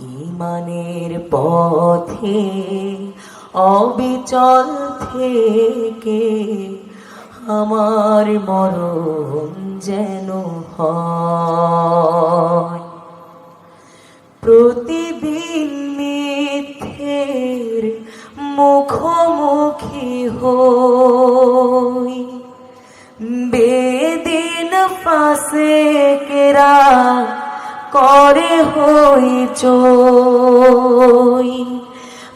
ইমানের পথে অবিচল থেকে আমার মরণ যেন প্রতিদিন মিথ্যের মুখোমুখি হই। বেদিন ফাঁসে কেরা করে হই চই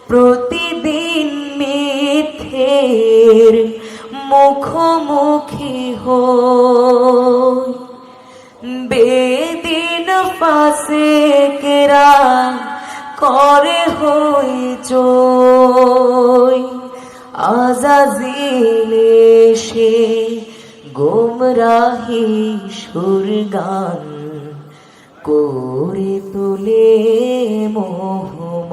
প্রতিদিন মিথ্যের মুখোমুখি হই। বেদিন ফাঁসে কেরা করে হই চই আজাজিলে সে গোমরাহি সুর গান করে তুলে মোহময়।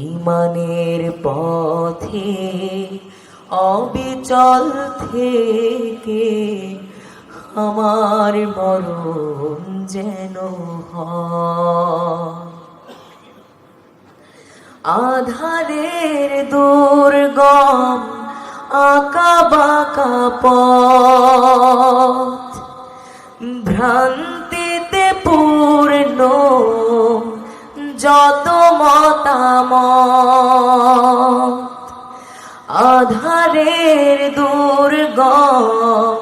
ইমানের পথে, অবিচল থেকে আমার মরণ যেন আধারের দুর্গম আঁকা বাঁকা পথ যত মতামত আধারের দুর্গম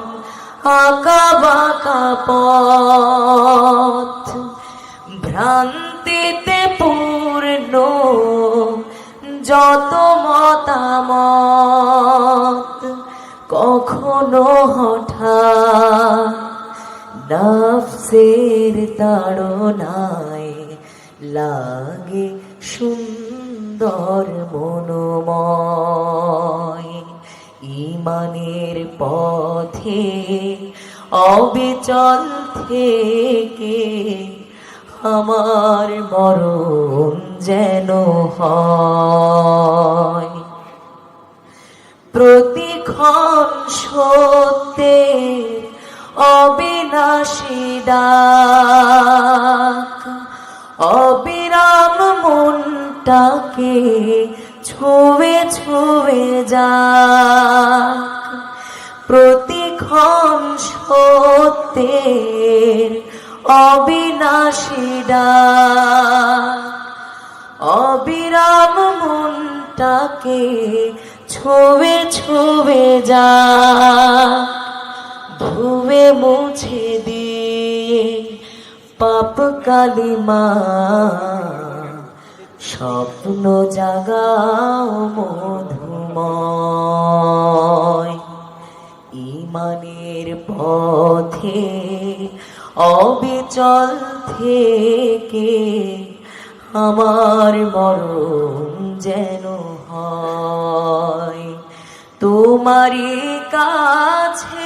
আঁকা বাঁকা পথ। ভ্রান্তিতে পূর্ণ যত মতামত কখনো হঠাৎ নফসের তাড়নায় লাগে সুন্দর মনোময়। ইমানের পথে, অবিচল থেকে আমার মরণ যেন হয়। প্রতিক্ষণ সত্যে অবিনাশী ডাক অবিরাম মনটাকে ছুঁয়ে ছুঁয়ে যাক। প্রতিক্ষণ সত্যের অবিনাশী অবিরাম মনটাকে ছুঁয়ে ছুঁয়ে যা ধুয়ে মুছে দিয়ে পাপ কালিমা স্বপ্ন জাগাও মধুময়। ইমানের পথে, অবিচল থেকে আমার মরণ যেন হয়। তোমারই কাছে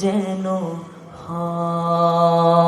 যেন হয়।